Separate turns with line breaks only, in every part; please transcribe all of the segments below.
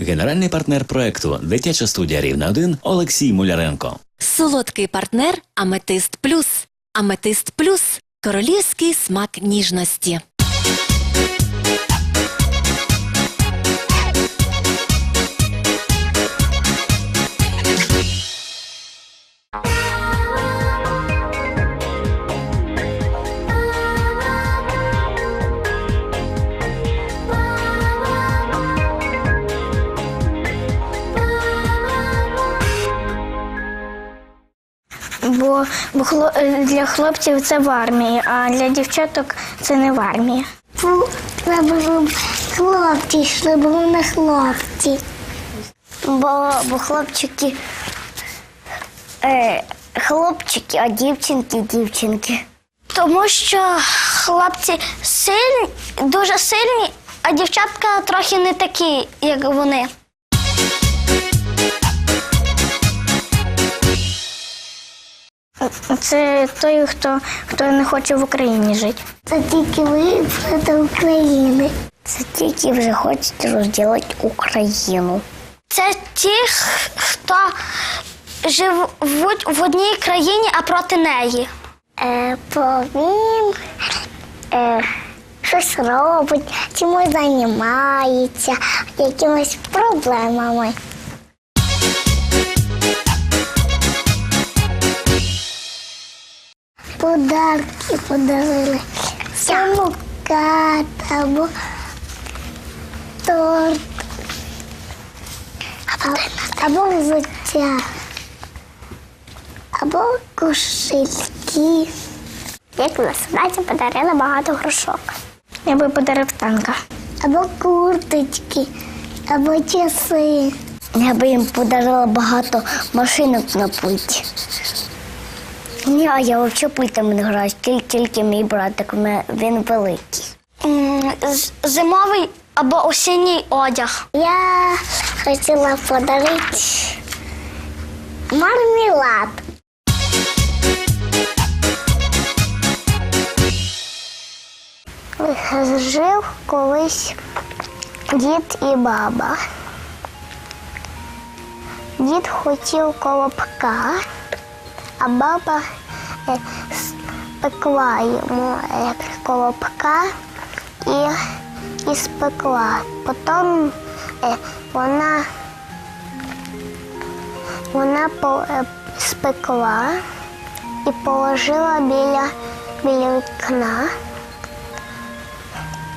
Генеральний партнер проекту Дитяча студія Рівна 1 Олексій Муляренко.
Солодкий партнер Аметист Плюс. Аметист Плюс королівський смак ніжності.
Бо, бо е, для хлопців це в армії, а для дівчаток це не в армії.
Треба хлопці, щоб вони хлопці. Бо, бо хлопчики е, хлопчики, а дівчинки дівчинки.
Тому що хлопці сильні, дуже сильні, а дівчатка трохи не такі, як вони. Це той, хто, хто не хоче в Україні жити.
Це тільки ви проти України. Це тільки вже хочуть розділити Україну.
Це ті, хто живуть в одній країні, а проти неї.
Е, бо він е, щось робить, чимось займається, якимись проблемами. Подарки подарили. Самокат або торт. А- Або взуття. Або кошельки. Як на святі подарили багато грошок.
Я би подарив танка.
Або курточки, або часи. Я би їм подарила багато машинок на пульті. Ні, а я взагалі пультами не граю, тільки, тільки мій братик, він великий.
Зимовий або осінній одяг.
Я хотіла подарити мармелад. Жив колись дід і баба. Дід хотів колобка, а баба е, спекла йому е, колобка і, і спекла. Потім е, вона, вона спекла і положила біля, біля вікна,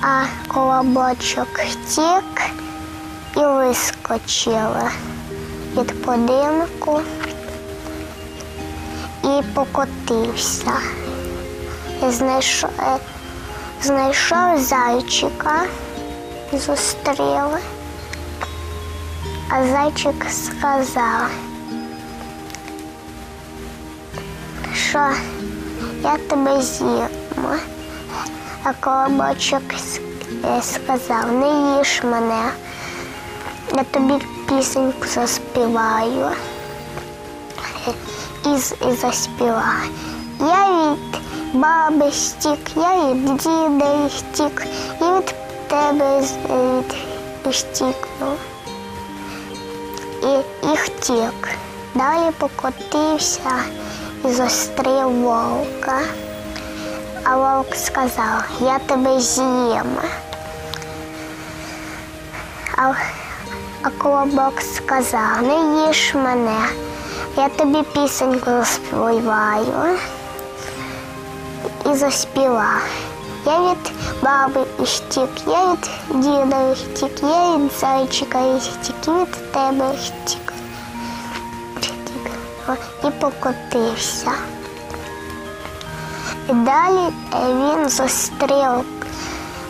а колобочок втік і вискочила від будинку і покотився. Знайшов, е, знайшов зайчика, зустріли, а зайчик сказав, що я тебе з'їм. А колобочок е, сказав, не їж мене, я тобі пісеньку заспіваю. І, і заспіваю. Я від баби стік, я від діда стік, і від тебе стікнув. І, і втік. Далі покотився і зустрів вовка. А вовк сказав, я тебе з'їм. А, а колобок сказав, не їж мене, я тобі пісеньку заспіваю. І заспівав. Я від баби втік, я від діда втік, я від зайчика втік, від тебе втік. І покотився. І далі е, він зустрів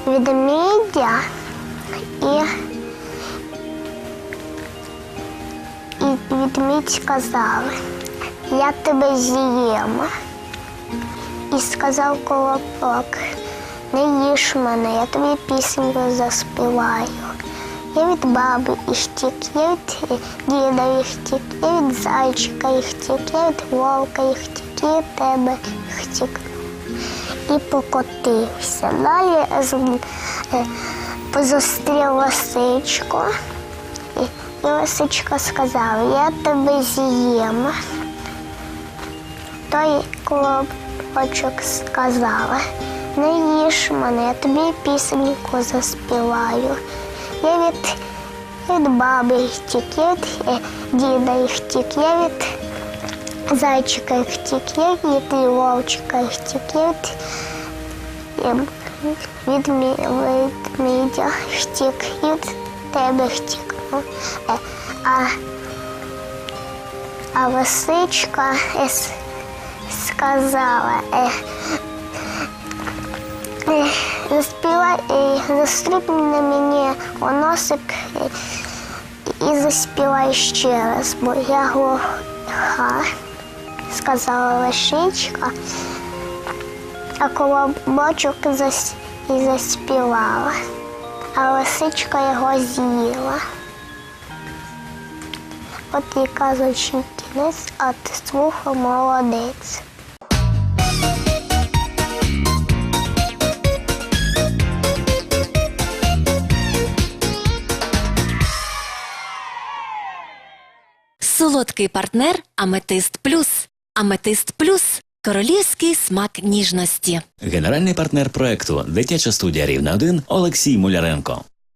ведмедя і, і ведмідь сказав, я тебе з'їм. І сказав колобок, не їж мене, я тобі пісеньку заспіваю. Я від баби і втік, я від діда і втік, я від зайчика і втік, я від вовка і втік, і від тебе і втік. І покотився. Далі е, позустрів лисичку лисичка сказала, я тебе з'їм. Той колобочок сказала, не їж мене, я тобі пісеньку заспіваю. Я від, від баби втік, я від е, діда втік, я від зайчика втік, я від вовчика втік, я від, е, від, від мідя втік, і від тебе втік. Ну, е, А, а лисичка е, сказала, е, е, е, застрибни мені у носик е, і заспівай ще раз, бо я глуха, сказала лисичка, а колобочок зас, і заспівала, а лисичка його з'їла. От і казочний кінець, а ти слухав молодець.
Солодкий партнер Аметист Плюс. Аметист Плюс королівський смак ніжності.
Генеральний партнер проекту Дитяча студія Рівне 1 Олексій Муляренко.